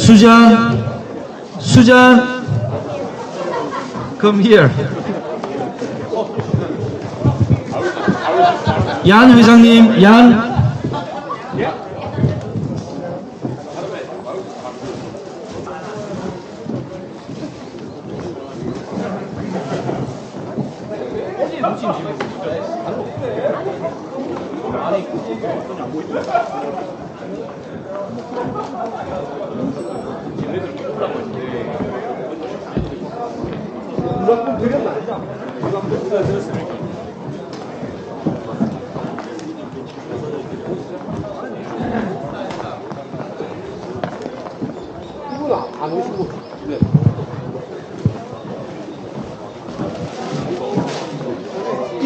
수잔, 수잔, come here. 얀 회장님, 얀. 이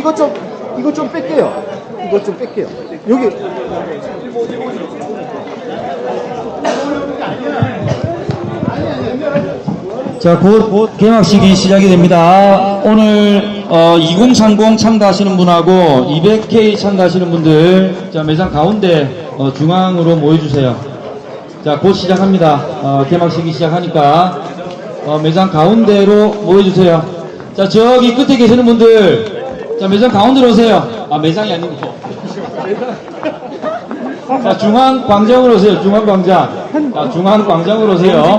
것 좀 이것 좀 뺄게요. 이것 좀 뺄게요. 여기 자, 곧, 곧 개막식이 시작이 됩니다. 오늘 어, 2030 참가하시는 분하고 200K 참가하시는 분들 자, 매장 가운데 어, 중앙으로 모여주세요. 자, 곧 시작합니다. 어, 개막식이 시작하니까 어, 매장 가운데로 모여주세요. 자, 저기 끝에 계시는 분들 자, 매장 가운데로 오세요. 아, 매장이 아니고. 자, 중앙 광장으로 오세요. 중앙 광장. 자, 중앙 광장으로 오세요.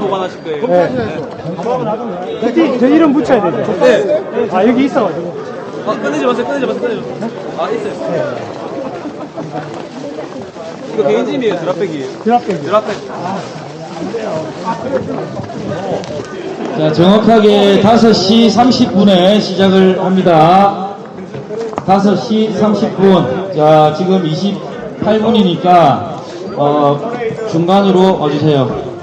보 거예요. 저, 저 이름 붙여야 되죠? 네. 아, 여기 있어가지고. 아, 끝내지 마세요, 끝내지 마세요, 끝내지 마세요. 아, 있어요. 이거 개인짐이에요, 드랍백이에요. 드랍백이. 드랍백. 자, 정확하게 5시 30분에 시작을 합니다. 5시 30분. 자, 지금 28분이니까, 어, 중간으로 와주세요.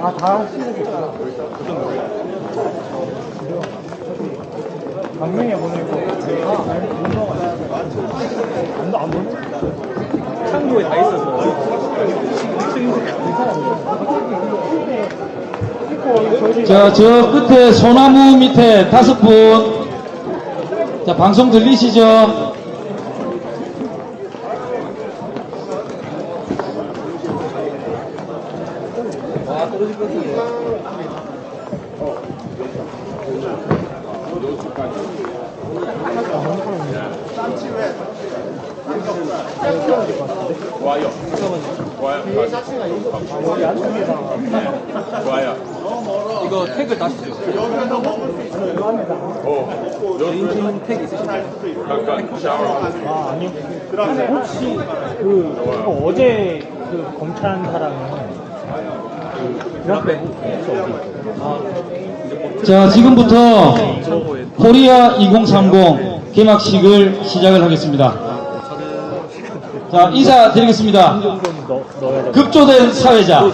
아, 다 하시겠다. 강명에 보내고. 안, 안 보내? 창고에 다 있어서. 자, 저 끝에 소나무 밑에 다섯 분. 자, 방송 들리시죠? 이거 택을 다시 주세요. 개인짐 택 있으신가요? 아, 아니요. 근데 혹시, 그, 이거 어제 그 검찰한 사람은 그 드랍백 혹시 어디 있어요? 자, 지금부터 창고에. 코리아 2030 개막식을 시작을 하겠습니다. 자, 돼. 급조된 사회자.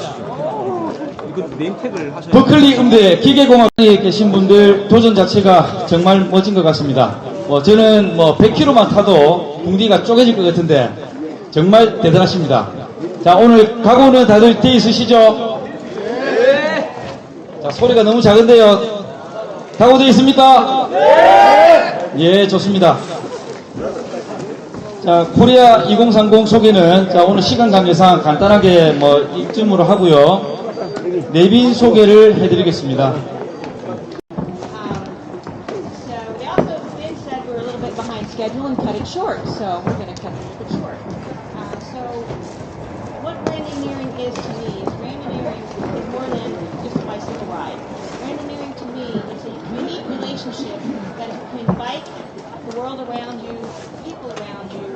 버클리 음대 기계공학과에 계신 분들 도전 자체가 정말 멋진 것 같습니다. 뭐 저는 뭐 100km만 타도 궁디가 쪼개질 것 같은데 정말 대단하십니다. 자 오늘 각오는 다들 돼 있으시죠? 네. 자 소리가 너무 작은데요. 각오돼 있습니까? 네. 예 좋습니다. 자 코리아 2030 소개는 자 오늘 시간 관계상 간단하게 뭐 이쯤으로 하고요. 내빈 소개를 해드리겠습니다. Uh, world around you, people around you,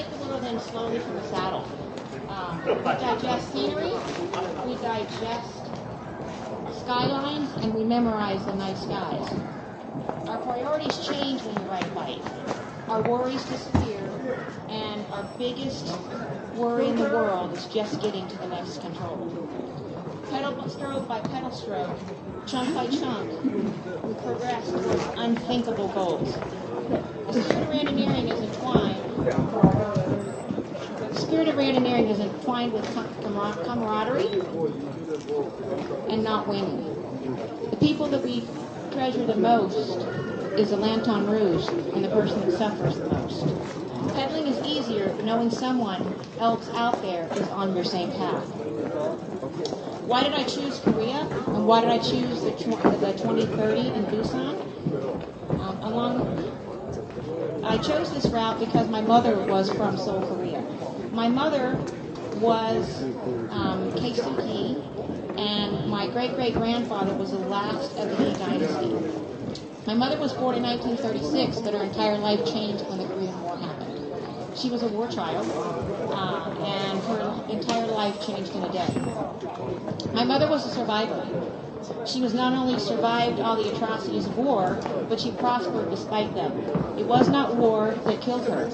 take the world in slowly from the saddle. Um, we digest scenery, we digest skylines and we memorize the night skies. Our priorities change when we ride a bike. Our worries disappear, and our biggest worry in the world is just getting to the next control. Pedal stroke by pedal stroke, chunk by chunk, we progress towards unthinkable goals. As soon randoneering is entwined, spirit of randoneering is entwined with camaraderie and not winning. The people that we treasure the most is the Lanton Rouge and the person that suffers the most. Peddling is easier knowing someone else out there is on your same path. Why did I choose Korea? And why did I choose the, tw- the 2030 in Busan? Um, along I chose this route because my mother was from Seoul, Korea. My mother was um, KCP, and my great great grandfather was the last of the Yi dynasty. My mother was born in 1936, but her entire life changed when the Korean War happened. She was a war child, uh, and her entire life changed in a day. My mother was a survivor. She was not only survived all the atrocities of war, but she prospered despite them. It was not war that killed her.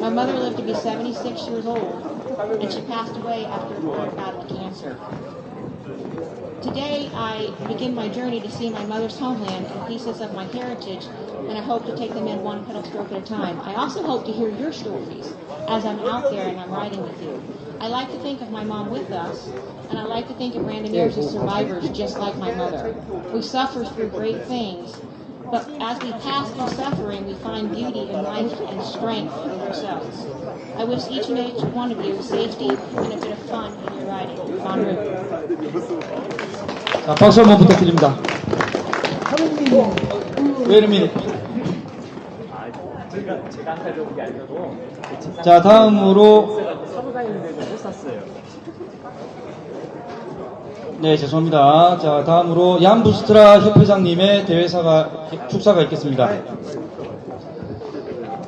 My mother lived to be 76 years old, and she passed away after a battle of cancer. Today, I begin my journey to see my mother's homeland and pieces of my heritage, and I hope to take them in one pedal stroke at a time. I also hope to hear your stories as I'm out there and I'm riding with you. I like to think of my mom with us, and I like to think of Randoneers as survivors just like my mother. We suffer through great things, but as we pass through suffering, we find beauty in life and strength in ourselves. I wish each and each one of you safety and a bit of fun in your riding. Route. 자, 박수 한번 부탁드립니다. Wait a minute. 자, 다음으로. 네, 죄송합니다. 자, 다음으로 얀 부스트라 협회장님의 대회사가 축사가 있겠습니다.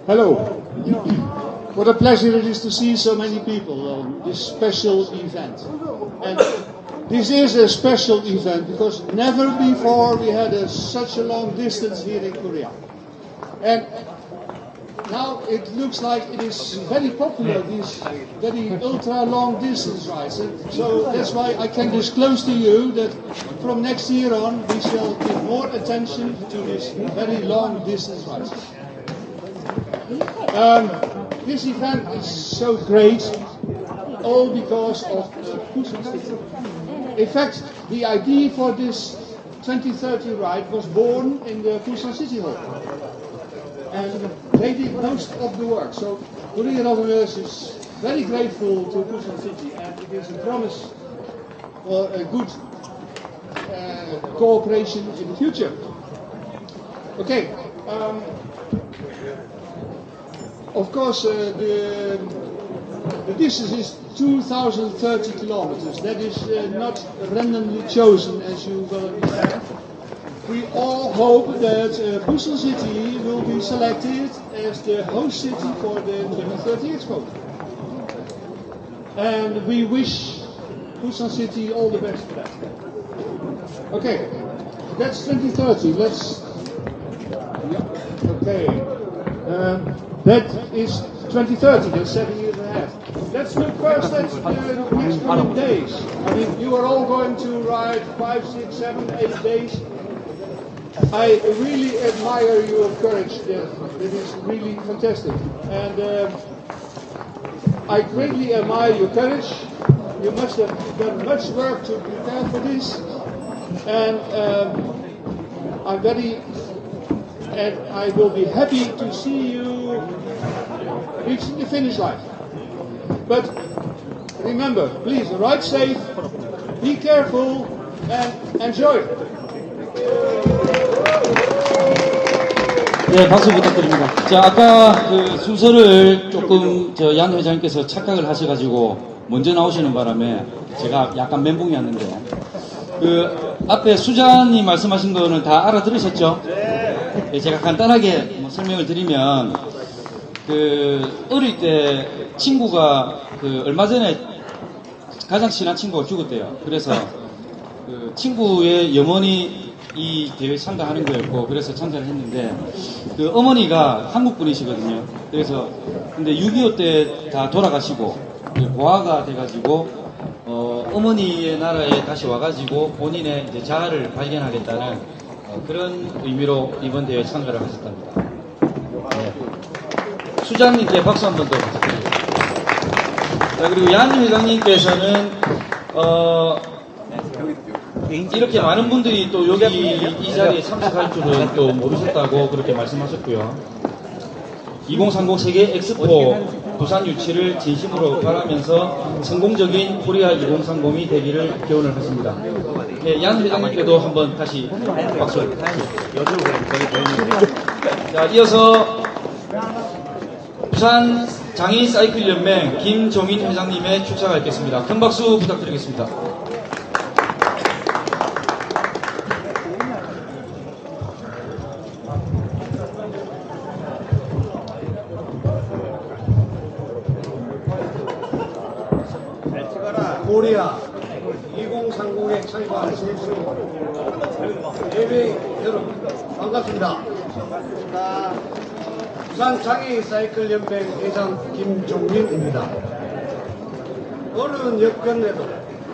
Hello. What a pleasure it is to see so many people on this special event. And this is a special event because never before we had a, such a long distance here in Korea. And now it looks like it is very popular, these very ultra long distance rides. And so that's why I can disclose to you that from next year on we shall give more attention to these very long distance rides. Um, this event is so great, all because of Busan City. In fact, the idea for this 2030 ride was born in the Busan City Hall. And they did most of the work. So Korea Rotterdam is very grateful to Busan City and it is a promise for a good uh, cooperation in the future. Okay. Um, of course, uh, the, the distance is 2,030 kilometers. That is uh, not randomly chosen, as you will understand. We all hope that uh, Busan City will be selected as the host city for the 2030 Expo. And we wish Busan City all the best for that. Okay, that's 2030. Let's. Okay. Um, that is 2030, that's seven years. Let's look first at the next coming days. I mean, you are all going to ride five, six, seven, eight days. I really admire your courage. That, that is really fantastic. And um I greatly admire your courage. You must have done much work to prepare for this. And um, I'm very and I will be happy to see you reaching the finish line. But remember, please ride safe, be careful, and enjoy. 네, 박수 부탁드립니다. 자, 아까 그 순서를 조금 저 양 회장님께서 착각을 하셔가지고 먼저 나오시는 바람에 제가 약간 멘붕이 왔는데 그 앞에 수장님 말씀하신 거는 다 알아들으셨죠? 네. 제가 간단하게 뭐 설명을 드리면 그 어릴 때 친구가 그 얼마 전에 가장 친한 친구가 죽었대요. 그래서 그 친구의 염원이 이 대회에 참가하는 거였고 그래서 참가를 했는데 그 어머니가 한국 분이시거든요. 그래서 근데 6.25 때 다 돌아가시고 그 고아가 돼가지고 어, 어머니의 나라에 다시 와가지고 본인의 이제 자아를 발견하겠다는 어, 그런 의미로 이번 대회에 참가를 하셨답니다. 네. 수장님께 박수 한 번 더 부탁드립니다. 자, 그리고 양 회장님께서는, 어, 이렇게 많은 분들이 또 여기 이 자리에 참석할 줄은 또 모르셨다고 그렇게 말씀하셨고요. 2030 세계 엑스포 부산 유치를 진심으로 바라면서 성공적인 코리아 2030이 되기를 기원을 하십니다. 네, 양 회장님께도 한번 다시 박수. 자, 이어서 부산 장애인 사이클 연맹 김종인 회장님의 출사가 있겠습니다. 큰 박수 부탁드리겠습니다. 코리아 2030에 참가하신 예배 여러분 반갑습니다. 부산 장애인 사이클 연맹 회장 김종민입니다. 어려운 여건에도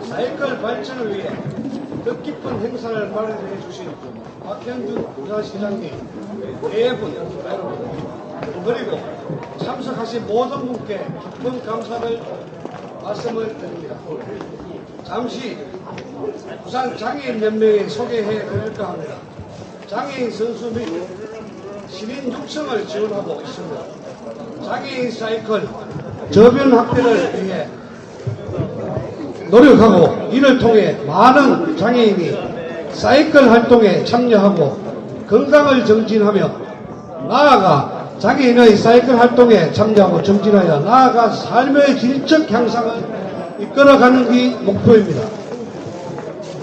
사이클 발전을 위해 뜻깊은 행사를 마련해 주신 박현준 부산시장님, 대분 여러분, 그리고 참석하신 모든 분께 깊은 감사를 말씀을 드립니다. 잠시 부산 장애인 연맹에 소개해 드릴까 합니다. 장애인 선수 및 시민 육성을 지원하고 있습니다. 장애인 사이클 저변 확대를 위해 노력하고 이를 통해 많은 장애인이 사이클 활동에 참여하고 건강을 정진하며 나아가 장애인의 사이클 활동에 참여하고 정진하여 나아가 삶의 질적 향상을 이끌어가는 게 목표입니다.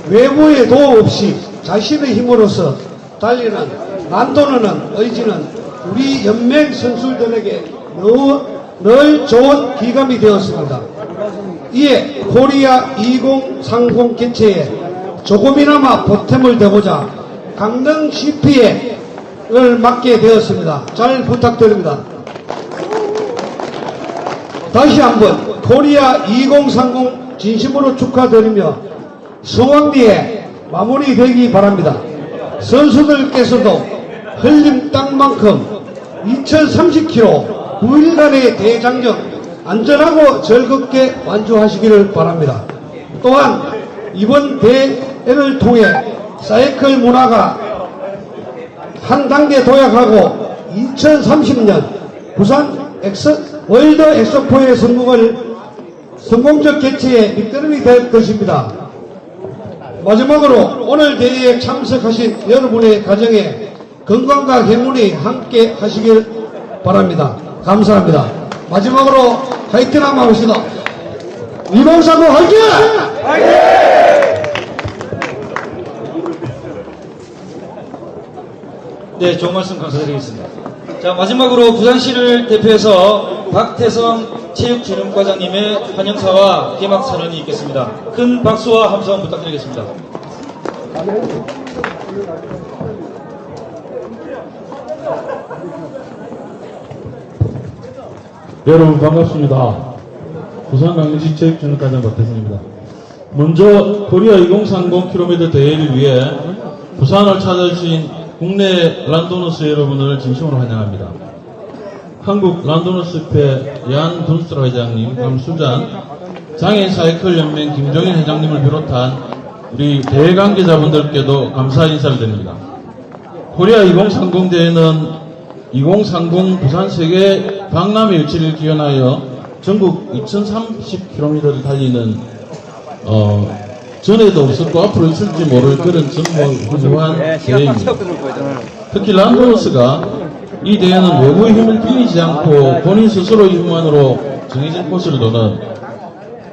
외부의 도움 없이 자신의 힘으로서 달리는 난도는 의지는 우리 연맹 선수들에게 늘, 늘 좋은 기감이 되었습니다. 이에 코리아 2030 개최에 조금이나마 보탬을 되고자 강릉 CPA를 맡게 되었습니다. 잘 부탁드립니다. 다시 한번 코리아 2030 진심으로 축하드리며 성황리에 마무리되기 바랍니다. 선수들께서도 흘림 땅만큼 2030km 9일간의 대장정 안전하고 즐겁게 완주하시기를 바랍니다. 또한 이번 대회를 통해 사이클 문화가 한 단계 도약하고 2030년 부산 엑스, 월드 엑스포의 성공을 성공적 개최에 밑거름이 될 것입니다. 마지막으로 오늘 대회에 참석하신 여러분의 가정에 건강과 행운이 함께 하시길 바랍니다. 감사합니다. 마지막으로 화이팅 한번 합시다. 이봉사고 화이팅! 네, 좋은 말씀 감사드리겠습니다. 자, 마지막으로 부산시를 대표해서 박태성 체육진흥과장님의 환영사와 개막 선언이 있겠습니다. 큰 박수와 함성 부탁드리겠습니다. 여러분 반갑습니다. 부산광역시 체육진흥과장 박태선입니다. 먼저 코리아 2030km 대회를 위해 부산을 찾아주신 국내 란도너스 여러분을 진심으로 환영합니다. 한국 란도너스협회 얀 dun스트라 회장님, 감수잔, 장애인 사이클 연맹 김종인 회장님을 비롯한 우리 대회 관계자분들께도 감사 인사를 드립니다. 코리아 2030 대회는 2030 부산 세계 박람회 유치를 기원하여 전국 2030km를 달리는 어, 전에도 없었고 앞으로 있을지 모를 그런 정말 훌륭한 대회입니다. 특히 란도너스가 이 대회는 외부의 힘을 빌리지 않고 본인 스스로의 힘만으로 정해진 코스를 도는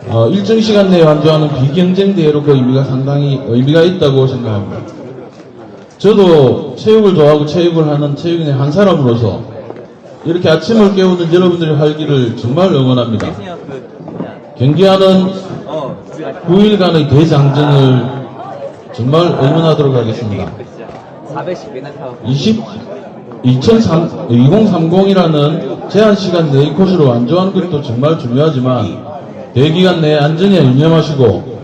어, 일정 시간 내에 완주하는 비경쟁 대회로 그 의미가 상당히 의미가 있다고 생각합니다. 저도 체육을 좋아하고 체육을 하는 체육인의 한 사람으로서 이렇게 아침을 깨우는 여러분들의 활기를 정말 응원합니다. 경기하는 9일간의 대장정을 정말 응원하도록 하겠습니다. 400씩 맨날 타고 20, 2003, 2030이라는 제한 시간 내의 코스를 완주하는 것도 정말 중요하지만 대기간 내에 안전에 유념하시고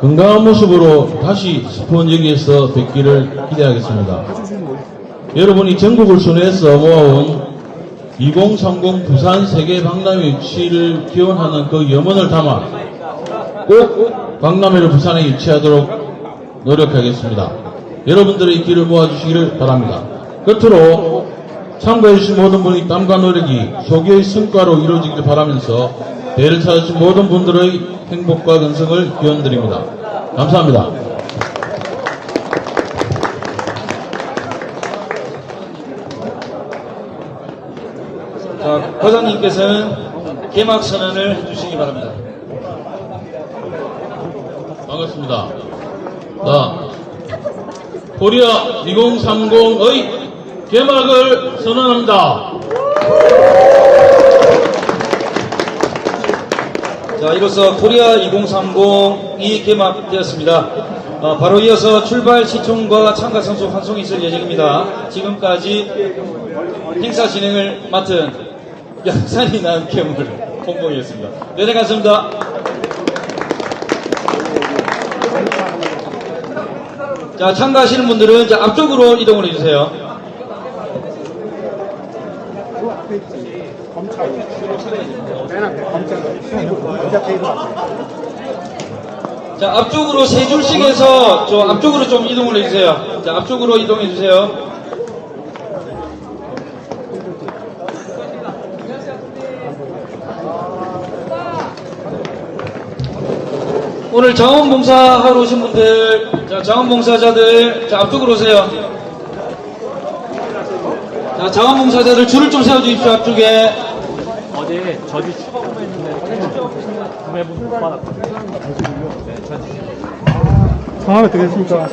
건강한 모습으로 다시 스폰 여기에서 뵙기를 기대하겠습니다. 여러분이 전국을 순회해서 모아온 2030 부산 세계 박람회 유치를 기원하는 그 염원을 담아 꼭 박람회를 부산에 유치하도록 노력하겠습니다. 여러분들의 길을 모아주시기를 바랍니다. 끝으로 참가해주신 모든 분의 땀과 노력이 소기의 성과로 이루어지길 바라면서 대회를 찾아주신 모든 분들의 행복과 건승을 기원드립니다. 감사합니다. 자, 과장님께서는 개막 선언을 해주시기 바랍니다. 반갑습니다. 자, 코리아 2030의 개막을 선언합니다. 자, 이로써 코리아 2030이 개막되었습니다. 어, 바로 이어서 출발 시청과 참가 선수 환송이 있을 예정입니다. 지금까지 행사 진행을 맡은 양산이 난 괴물 홍봉이었습니다. 네, 네, 감사합니다. 자, 참가하시는 분들은 이제 앞쪽으로 이동을 해주세요. 자, 앞쪽으로 세 줄씩 해서 저 앞쪽으로 좀 이동을 해주세요. 자, 앞쪽으로 이동해주세요. 오늘 자원봉사하러 오신 분들, 자, 자원봉사자들, 자, 앞쪽으로 오세요. 자, 자원봉사자들 줄을 좀 세워주십시오, 앞쪽에. 어제 저지 처음했는데 구매분 못 받았거든요. 네, 저지. 상황 어떻게 됐습니까?